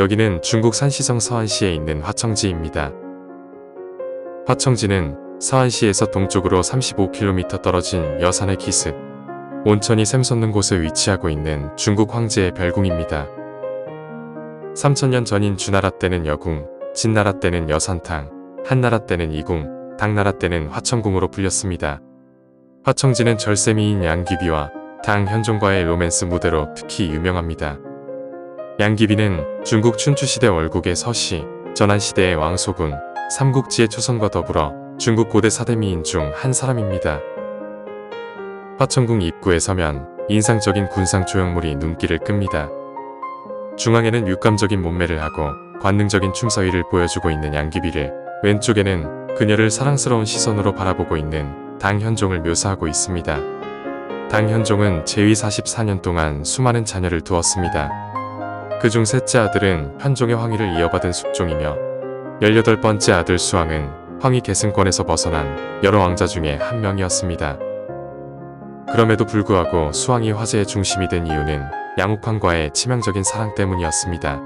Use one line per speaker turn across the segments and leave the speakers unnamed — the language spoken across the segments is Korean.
여기는 중국 산시성 서안시에 있는 화청지입니다. 화청지는 서안시에서 동쪽으로 35km 떨어진 여산의 기슭, 온천이 샘솟는 곳에 위치하고 있는 중국 황제의 별궁입니다. 3천년 전인 주나라 때는 여궁, 진나라 때는 여산탕, 한나라 때는 이궁, 당나라 때는 화청궁으로 불렸습니다. 화청지는 절세미인 양귀비와 당 현종과의 로맨스 무대로 특히 유명합니다. 양귀비는 중국 춘추시대 월국의 서시, 전한시대의 왕소군, 삼국지의 초선과 더불어 중국 고대 사대미인 중 한 사람입니다. 화청궁 입구에 서면 인상적인 군상 조형물이 눈길을 끕니다. 중앙에는 육감적인 몸매를 하고 관능적인 춤서위를 보여주고 있는 양귀비를 왼쪽에는 그녀를 사랑스러운 시선으로 바라보고 있는 당현종을 묘사하고 있습니다. 당현종은 제위 44년 동안 수많은 자녀를 두었습니다. 그중 셋째 아들은 현종의 황위를 이어받은 숙종이며 18번째 아들 수왕은 황위 계승권에서 벗어난 여러 왕자 중에 한 명이었습니다. 그럼에도 불구하고 수왕이 화제의 중심이 된 이유는 양욱환과의 치명적인 사랑 때문이었습니다.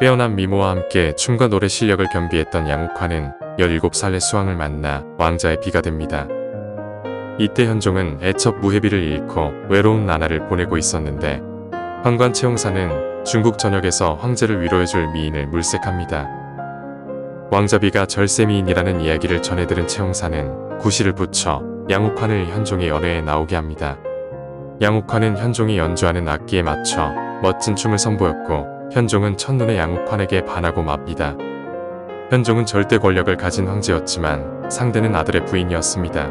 빼어난 미모와 함께 춤과 노래 실력을 겸비했던 양욱환은 17살의 수왕을 만나 왕자의 비가 됩니다. 이때 현종은 애첩 무해비를 잃고 외로운 나날을 보내고 있었는데 황관 채용사는 중국 전역에서 황제를 위로해줄 미인을 물색합니다. 왕자비가 절세미인이라는 이야기를 전해들은 채용사는 구실을 붙여 양욱환을 현종의 연회에 나오게 합니다. 양욱환은 현종이 연주하는 악기에 맞춰 멋진 춤을 선보였고 현종은 첫눈에 양욱환에게 반하고 맙니다. 현종은 절대 권력을 가진 황제였지만 상대는 아들의 부인이었습니다.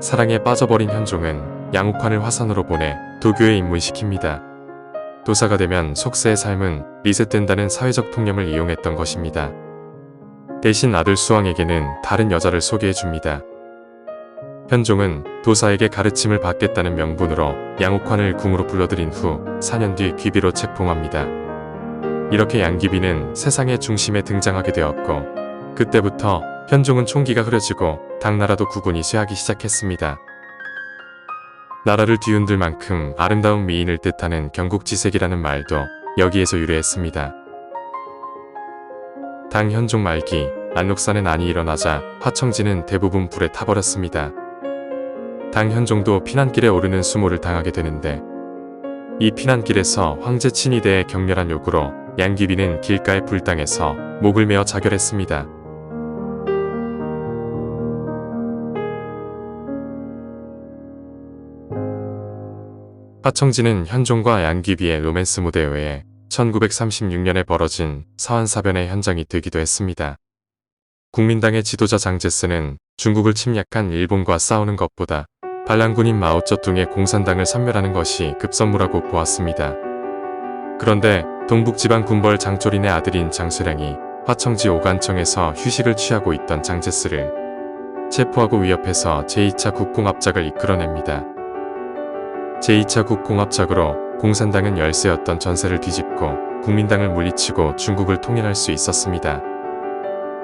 사랑에 빠져버린 현종은 양욱환을 화산으로 보내 도교에 입문시킵니다. 도사가 되면 속세의 삶은 리셋된다는 사회적 통념을 이용했던 것입니다. 대신 아들 수왕에게는 다른 여자를 소개해줍니다. 현종은 도사에게 가르침을 받겠다는 명분으로 양욱환을 궁으로 불러들인 후 4년 뒤 귀비로 책봉합니다. 이렇게 양귀비는 세상의 중심에 등장하게 되었고 그때부터 현종은 총기가 흐려지고 당나라도 구군이 쇠하기 시작했습니다. 나라를 뒤흔들 만큼 아름다운 미인을 뜻하는 경국지색이라는 말도 여기에서 유래했습니다. 당 현종 말기 안록산의 난이 일어나자 화청지는 대부분 불에 타버렸습니다. 당 현종도 피난길에 오르는 수모를 당하게 되는데 이 피난길에서 황제 친위대의 격렬한 요구로 양귀비는 길가에 불당해서 목을 메어 자결했습니다. 화청지는 현종과 양귀비의 로맨스 무대 외에 1936년에 벌어진 서한사변의 현장이 되기도 했습니다. 국민당의 지도자 장제스는 중국을 침략한 일본과 싸우는 것보다 반란군인 마오쩌둥의 공산당을 섬멸하는 것이 급선무라고 보았습니다. 그런데 동북지방 군벌 장조린의 아들인 장수량이 화청지 오간청에서 휴식을 취하고 있던 장제스를 체포하고 위협해서 제2차 국공합작을 이끌어냅니다. 제2차 국공합작으로 공산당은 열세였던 전세를 뒤집고 국민당을 물리치고 중국을 통일할 수 있었습니다.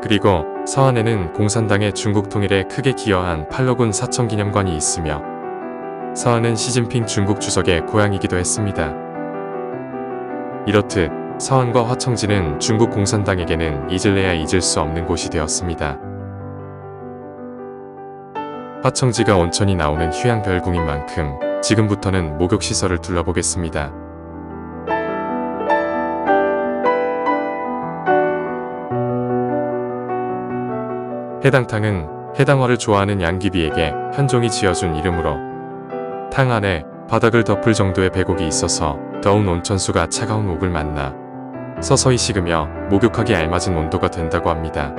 그리고 서안에는 공산당의 중국 통일에 크게 기여한 팔로군 사천기념관이 있으며 서안은 시진핑 중국 주석의 고향이기도 했습니다. 이렇듯 서안과 화청지는 중국 공산당에게는 잊을래야 잊을 수 없는 곳이 되었습니다. 화청지가 온천이 나오는 휴양 별궁인 만큼 지금부터는 목욕시설을 둘러보겠습니다. 해당 탕은 해당화를 좋아하는 양귀비에게 현종이 지어준 이름으로 탕 안에 바닥을 덮을 정도의 배곡이 있어서 더운 온천수가 차가운 옥을 만나 서서히 식으며 목욕하기 알맞은 온도가 된다고 합니다.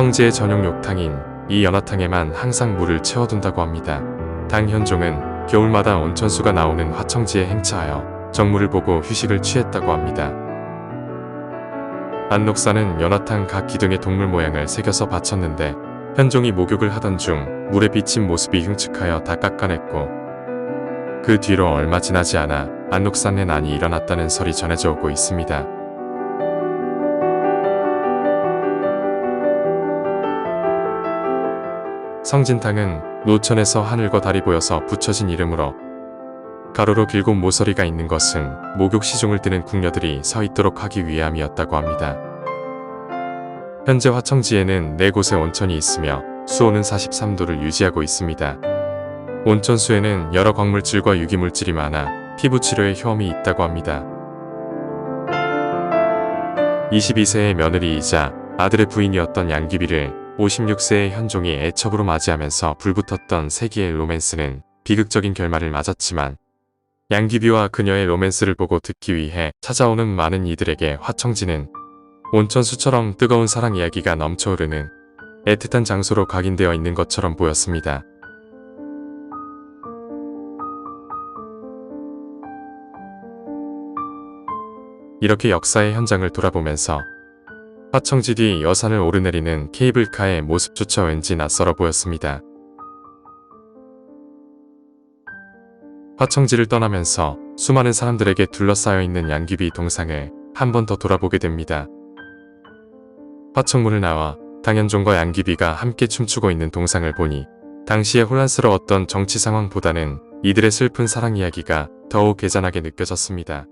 황제의 전용 욕탕인 이 연화탕에만 항상 물을 채워둔다고 합니다. 당현종은 겨울마다 온천수가 나오는 화청지에 행차하여 정물을 보고 휴식을 취했다고 합니다. 안록사는 연화탕 각 기둥에 동물 모양을 새겨서 바쳤는데 현종이 목욕을 하던 중 물에 비친 모습이 흉측하여 다 깎아냈고 그 뒤로 얼마 지나지 않아 안록산의 난이 일어났다는 설이 전해져 오고 있습니다. 성진탕은 노천에서 하늘과 달이 보여서 붙여진 이름으로 가로로 길고 모서리가 있는 것은 목욕 시종을 뜨는 궁녀들이 서 있도록 하기 위함이었다고 합니다. 현재 화청지에는 네 곳의 온천이 있으며 수온은 43도를 유지하고 있습니다. 온천수에는 여러 광물질과 유기물질이 많아 피부 치료에 효험이 있다고 합니다. 22세의 며느리이자 아들의 부인이었던 양귀비를 56세의 현종이 애첩으로 맞이하면서 불붙었던 세기의 로맨스는 비극적인 결말을 맞았지만 양귀비와 그녀의 로맨스를 보고 듣기 위해 찾아오는 많은 이들에게 화청지는 온천수처럼 뜨거운 사랑 이야기가 넘쳐 흐르는 애틋한 장소로 각인되어 있는 것처럼 보였습니다. 이렇게 역사의 현장을 돌아보면서 화청지 뒤 여산을 오르내리는 케이블카의 모습조차 왠지 낯설어 보였습니다. 화청지를 떠나면서 수많은 사람들에게 둘러싸여 있는 양귀비 동상을 한 번 더 돌아보게 됩니다. 화청문을 나와 당현종과 양귀비가 함께 춤추고 있는 동상을 보니 당시의 혼란스러웠던 정치 상황보다는 이들의 슬픈 사랑 이야기가 더욱 애잔하게 느껴졌습니다.